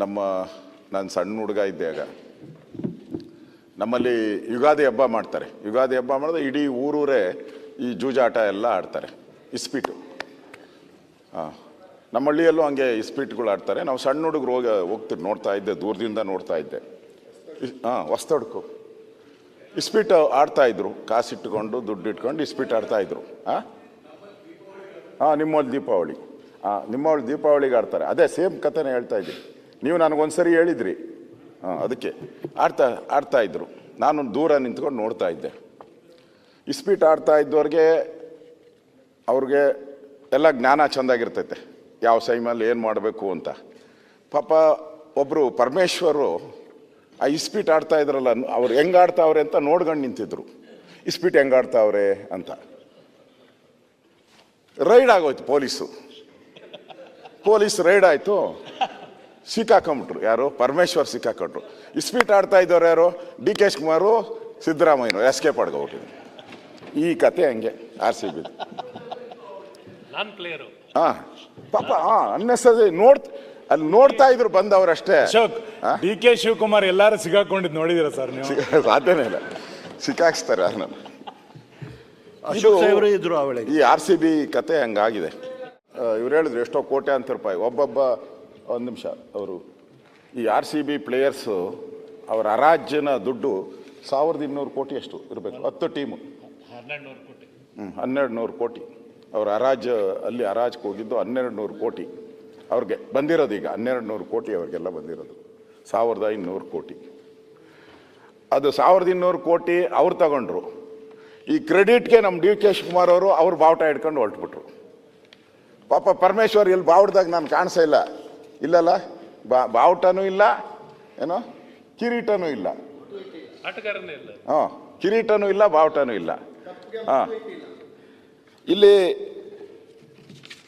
ನಮ್ಮ, ನಾನು ಸಣ್ಣ ಹುಡುಗ ಇದ್ದೆ ಆಗ ನಮ್ಮಲ್ಲಿ ಯುಗಾದಿ ಹಬ್ಬ ಮಾಡ್ತಾರೆ. ಯುಗಾದಿ ಹಬ್ಬ ಮಾಡಿದ್ರೆ ಇಡೀ ಊರೂರೇ ಈ ಜೂಜಾಟ ಎಲ್ಲ ಆಡ್ತಾರೆ, ಇಸ್ಪೀಟು. ಹಾಂ ನಮ್ಮ ಹಳ್ಳಿಯಲ್ಲೂ ಹಂಗೆ ಇಸ್ಪೀಟ್ಗಳು ಆಡ್ತಾರೆ. ನಾವು ಸಣ್ಣ ಹುಡುಗರು ಹೋಗಿ, ಹೋಗ್ತಿರ್, ನೋಡ್ತಾ ಇದ್ದೆ, ದೂರದಿಂದ ನೋಡ್ತಾ ಇದ್ದೆ. ಹಾಂ ಹೊಸ್ತೊಡ್ಕು ಇಸ್ಪೀಟು ಆಡ್ತಾ ಇದ್ರು, ಕಾಸಿಟ್ಕೊಂಡು ದುಡ್ಡು ಇಟ್ಕೊಂಡು ಇಸ್ಪೀಟ್ ಆಡ್ತಾ ಇದ್ರು. ಹಾಂ ಹಾಂ ನಿಮ್ಮಲ್ಲಿ ದೀಪಾವಳಿ. ಹಾಂ ನಿಮ್ಮವಳು ದೀಪಾವಳಿಗೆ ಆಡ್ತಾರೆ. ಅದೇ ಸೇಮ್ ಕಥೆನೇ ಹೇಳ್ತಾ ಇದ್ದೀನಿ. ನೀವು ನನಗೊಂದ್ಸರಿ ಹೇಳಿದ್ರಿ. ಹಾಂ, ಅದಕ್ಕೆ. ಆಡ್ತಾ ಆಡ್ತಾ ಇದ್ರು. ನಾನು ದೂರ ನಿಂತ್ಕೊಂಡು ನೋಡ್ತಾ ಇದ್ದೆ. ಇಸ್ಪೀಟ್ ಆಡ್ತಾ ಇದ್ದವ್ರಿಗೆ ಅವ್ರಿಗೆ ಎಲ್ಲ ಜ್ಞಾನ ಚೆಂದಾಗಿರ್ತೈತೆ. ಯಾವ ಸೈಮಲ್ಲಿ ಏನು ಮಾಡಬೇಕು ಅಂತ. ಪಾಪ ಒಬ್ಬರು ಪರಮೇಶ್ವರು ಆ ಇಸ್ಪೀಟ್ ಆಡ್ತಾ ಇದ್ರಲ್ಲ, ಅವ್ರು ಹೆಂಗೆ ಆಡ್ತಾವ್ರೆ ಅಂತ ನೋಡ್ಕೊಂಡು ನಿಂತಿದ್ರು. ಇಸ್ಪೀಟ್ ಹೆಂಗೆ ಆಡ್ತಾವ್ರೆ ಅಂತ. ರೈಡ್ ಆಗೋಯ್ತು ಪೊಲೀಸು. ಪೊಲೀಸ್ ರೈಡ್ ಆಯಿತು. ಸಿಕ್ಕಾಕೊಂಬಿಟ್ರು ಯಾರು? ಪರಮೇಶ್ವರ್ ಸಿಕ್ಕಾಕೊಂಡ್ರು. ಇಸ್ಪೀಟ್ ಆಡ್ತಾ ಇದ್ದವ್ರು ಯಾರು? ಡಿ ಕೆ ಶಿವಕುಮಾರು ಸಿದ್ದರಾಮಯ್ಯನವರು ಎಸ್ಕೇಪ್ ಆಡ್ಕೊಬಿಟ್ಟಿದ್ರು. ಈ ಕತೆ ಹಂಗೆ ಆರ್ ಸಿ ಬಿ. ಹಾ ಪಾಪ ಹಾಂ ಅನ್ನಿಸ್ತದೆ ನೋಡ್ ಅಲ್ಲಿ ನೋಡ್ತಾ ಇದ್ರು ಬಂದವರಷ್ಟೇ. ಅಶೋಕ್? ಡಿ ಕೆ ಶಿವಕುಮಾರ್ ಎಲ್ಲಾರು ಸಿಗಾಕೊಂಡಿದ್ ನೋಡಿದಿರ ಸರ್ ನೀವು? ಸಾಧ್ಯನೇ ಇಲ್ಲ. ಸಿಕ್ಕಾಕ್ಸ್ತಾರೆ ನಾನು ಇದ್ರು ಈ ಆರ್ ಸಿ ಬಿ ಕತೆ ಹಂಗಾಗಿದೆ. ಇವ್ರು ಹೇಳಿದ್ರು ಎಷ್ಟೋ ಕೋಟ್ಯಾಂತರ ರೂಪಾಯಿ. ಒಬ್ಬೊಬ್ಬ ಒಂದು ನಿಮಿಷ ಅವರು ಈ ಆರ್ ಸಿ ಬಿ ಪ್ಲೇಯರ್ಸು ಅವರ ಅರಾಜ್ಯನ ದುಡ್ಡು ಸಾವಿರದ ಇನ್ನೂರು ಕೋಟಿ ಅಷ್ಟು ಇರಬೇಕು ಹತ್ತು ಟೀಮು. ಹನ್ನೆರಡು ನೂರು ಕೋಟಿ. ಹ್ಞೂ ಹನ್ನೆರಡು ನೂರು ಕೋಟಿ. ಅವ್ರ ಅರಾಜ್ ಅಲ್ಲಿ ಅರಾಜ್ಗೆ ಹೋಗಿದ್ದು ಹನ್ನೆರಡು ನೂರು ಕೋಟಿ. ಅವ್ರಿಗೆ ಬಂದಿರೋದು ಈಗ ಹನ್ನೆರಡು ನೂರು ಕೋಟಿ ಅವ್ರಿಗೆಲ್ಲ ಬಂದಿರೋದು ಸಾವಿರದ ಇನ್ನೂರು ಕೋಟಿ. ಅದು ಸಾವಿರದ ಇನ್ನೂರು ಕೋಟಿ ಅವ್ರು ತಗೊಂಡ್ರು. ಈ ಕ್ರೆಡಿಟ್ಗೆ ನಮ್ಮ ಡಿ ಕೆ ಶಿವಕುಮಾರ್ ಅವರು ಅವ್ರು ಬಾವುಟ ಹಿಡ್ಕೊಂಡು ಹೊರಟ್ಬಿಟ್ರು. ಪಾಪ ಪರಮೇಶ್ವರ್ ಇಲ್ಲಿ ಬಾವುಟದಾಗ ನಾನು ಕಾಣಿಸೇ ಇಲ್ಲ. ಇಲ್ಲಲ್ಲ ಬಾ ಬಾವುಟನೂ ಇಲ್ಲ ಏನೋ ಕಿರೀಟನೂ ಇಲ್ಲ. ಹಾಂ ಕಿರೀಟನೂ ಇಲ್ಲ ಬಾವುಟನೂ ಇಲ್ಲ. ಹಾಂ. ಇಲ್ಲಿ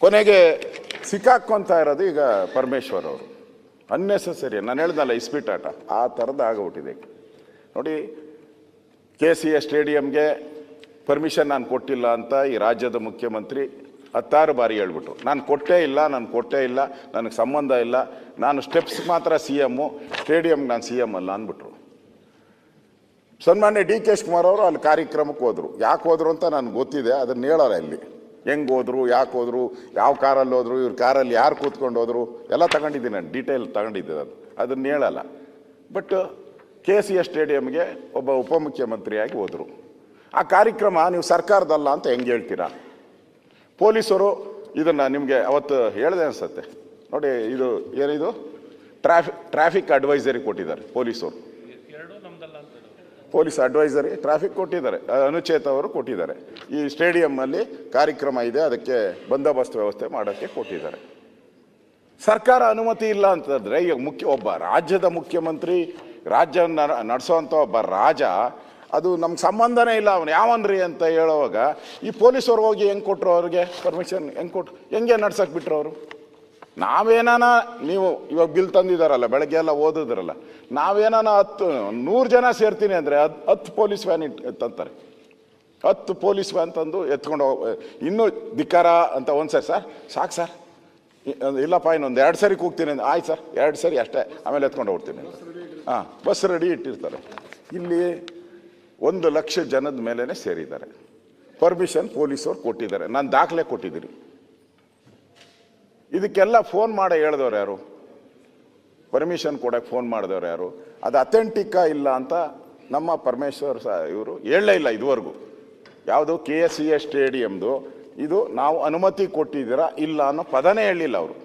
ಕೊನೆಗೆ ಸಿಕ್ಕಾಕೊಂತ ಇರೋದು ಈಗ ಪರಮೇಶ್ವರ್ ಅವರು. ಅನ್ನೆಸೆಸರಿ ನಾನು ಹೇಳ್ದಲ್ಲ ಇಸ್ಪೀಟ್ ಆಟ. ಆ ಥರದ್ದು ಆಗಿಬಿಟ್ಟಿದೆ ನೋಡಿ ಕೆ ಸಿ ಎ ಸ್ಟೇಡಿಯಂಗೆ ಪರ್ಮಿಷನ್ ನಾನು ಕೊಟ್ಟಿಲ್ಲ ಅಂತ ಈ ರಾಜ್ಯದ ಮುಖ್ಯಮಂತ್ರಿ ಹತ್ತಾರು ಬಾರಿ ಹೇಳ್ಬಿಟ್ರು. ನಾನು ಕೊಟ್ಟೇ ಇಲ್ಲ, ನಾನು ಕೊಟ್ಟೇ ಇಲ್ಲ, ನನಗೆ ಸಂಬಂಧ ಇಲ್ಲ. ನಾನು ಸ್ಟೆಪ್ಸ್ ಮಾತ್ರ ಸಿ ಎಮ್ಮು ಸ್ಟೇಡಿಯಂಗೆ ನಾನು ಸಿ ಎಂ ಅಲ್ಲ ಅಂದ್ಬಿಟ್ರು. ಸನ್ಮಾನ್ಯ ಡಿ ಕೆ ಶಿವಕುಮಾರ್ ಅವರು ಅಲ್ಲಿ ಕಾರ್ಯಕ್ರಮಕ್ಕೆ ಹೋದರು. ಯಾಕೆ ಹೋದರು ಅಂತ ನನಗೆ ಗೊತ್ತಿದೆ ಅದನ್ನು ಹೇಳೋಲ್ಲ ಇಲ್ಲಿ. ಹೆಂಗೆ ಹೋದ್ರು, ಯಾಕೆ ಹೋದರು, ಯಾವ ಕಾರಲ್ಲಿ ಹೋದರು, ಇವ್ರ ಕಾರಲ್ಲಿ ಯಾರು ಕೂತ್ಕೊಂಡು ಹೋದರು, ಎಲ್ಲ ತಗೊಂಡಿದ್ದೀನಿ ನಾನು ಡೀಟೇಲ್ ತಗೊಂಡಿದ್ದೆ ಅದು. ಅದನ್ನು ಹೇಳಲ್ಲ. ಬಟ್ ಕೆ ಸಿ ಎಸ್ ಸ್ಟೇಡಿಯಮ್ಗೆ ಒಬ್ಬ ಉಪಮುಖ್ಯಮಂತ್ರಿಯಾಗಿ ಹೋದರು. ಆ ಕಾರ್ಯಕ್ರಮ ನೀವು ಸರ್ಕಾರದಲ್ಲ ಅಂತ ಹೆಂಗೆ ಹೇಳ್ತೀರಾ? ಪೊಲೀಸರು ಇದನ್ನು ನಿಮಗೆ ಅವತ್ತು ಹೇಳಿದೆ ಅನಿಸುತ್ತೆ. ನೋಡಿ ಇದು ಏನಿದು? ಟ್ರಾಫಿಕ್ ಟ್ರಾಫಿಕ್ ಅಡ್ವೈಸರಿ ಕೊಟ್ಟಿದ್ದಾರೆ ಪೊಲೀಸರು. ಪೊಲೀಸ್ ಅಡ್ವೈಸರಿ ಟ್ರಾಫಿಕ್ ಕೊಟ್ಟಿದ್ದಾರೆ ಅನುಚೇತ ಅನುಚೇತ್ ಅವರು ಕೊಟ್ಟಿದ್ದಾರೆ. ಈ ಸ್ಟೇಡಿಯಮ್ಮಲ್ಲಿ ಕಾರ್ಯಕ್ರಮ ಇದೆ ಅದಕ್ಕೆ ಬಂದೋಬಸ್ತ್ ವ್ಯವಸ್ಥೆ ಮಾಡೋಕ್ಕೆ ಕೊಟ್ಟಿದ್ದಾರೆ. ಸರ್ಕಾರ ಅನುಮತಿ ಇಲ್ಲ ಅಂತಂದ್ರೆ ಈಗ ಮುಖ್ಯ ಒಬ್ಬ ರಾಜ್ಯದ ಮುಖ್ಯಮಂತ್ರಿ ರಾಜ್ಯವನ್ನು ನಡೆಸೋವಂಥ ಒಬ್ಬ ರಾಜ ಅದು ನಮ್ಗೆ ಸಂಬಂಧನೇ ಇಲ್ಲ ಅವನು. ಯಾವನ್ರಿ ಅಂತ ಹೇಳುವಾಗ, ಈ ಪೊಲೀಸರು ಹೋಗಿ ಹೆಂಗೆ ಕೊಟ್ಟರು ಅವ್ರಿಗೆ? ಪರ್ಮಿಷನ್ ಹೆಂಗೆ ಕೊಟ್ರು ಹೆಂಗೆ ನಡ್ಸಕ್ಕೆ ಬಿಟ್ರು ಅವರು? ನಾವೇನಾನ, ನೀವು ಇವಾಗ ಬಿಲ್ ತಂದಿದ್ದಾರಲ್ಲ ಬೆಳಗ್ಗೆ ಎಲ್ಲ ಓದಿದ್ರಲ್ಲ, ನಾವೇನಾನ ಹತ್ತು, ನೂರು ಜನ ಸೇರ್ತೀನಿ ಅಂದರೆ ಹತ್ತು ಹತ್ತು ಪೊಲೀಸ್ ವ್ಯಾನ್ ಇಟ್, ತಂತಾರೆ. ಹತ್ತು ಪೊಲೀಸ್ ವ್ಯಾನ್ ತಂದು ಎತ್ಕೊಂಡು ಹೋಗ್, ಇನ್ನೂ ಧಿಕ್ಕಾರ ಅಂತ ಒಂದು ಸರಿ, ಸರ್, ಸಾಕು ಸರ್. ಇಲ್ಲಪ್ಪ, ಇನ್ನೊಂದು ಎರಡು ಸರಿ ಕೂಗ್ತೀನಿ ಅಂದ್ರೆ, ಆಯ್ತು ಸರ್, ಎರಡು ಸರಿ ಅಷ್ಟೇ, ಆಮೇಲೆ ಎತ್ಕೊಂಡು ಹೋಗ್ತೀನಿ. ಹಾಂ, ಬಸ್ ರೆಡಿ ಇಟ್ಟಿರ್ತಾರೆ. ಇಲ್ಲಿ ಒಂದು ಲಕ್ಷ ಜನದ ಮೇಲೇ ಸೇರಿದ್ದಾರೆ. ಪರ್ಮಿಷನ್ ಪೊಲೀಸವ್ರು ಕೊಟ್ಟಿದ್ದಾರೆ. ನಾನು ದಾಖಲೆ ಕೊಟ್ಟಿದ್ದೀನಿ. ಇದಕ್ಕೆಲ್ಲ ಫೋನ್ ಮಾಡಿ ಹೇಳಿದವ್ರು ಯಾರು? ಪರ್ಮಿಷನ್ ಕೊಡಕ್ಕೆ ಫೋನ್ ಮಾಡಿದವ್ರು ಯಾರು? ಅದು ಅಥೆಂಟಿಕ್ಕಾ ಇಲ್ಲ ಅಂತ ನಮ್ಮ ಪರಮೇಶ್ವರ್ ಸಹ ಇವರು ಹೇಳಲೇ ಇಲ್ಲ ಇದುವರೆಗೂ. ಯಾವುದು ಕೆ ಎಸ್ ಸಿ ಎ ಸ್ಟೇಡಿಯಮ್ದು ಇದು ನಾವು ಅನುಮತಿ ಕೊಟ್ಟಿದ್ದೀರಾ ಇಲ್ಲ ಅನ್ನೋ ಪದನೇ ಹೇಳಿಲ್ಲ ಅವರು.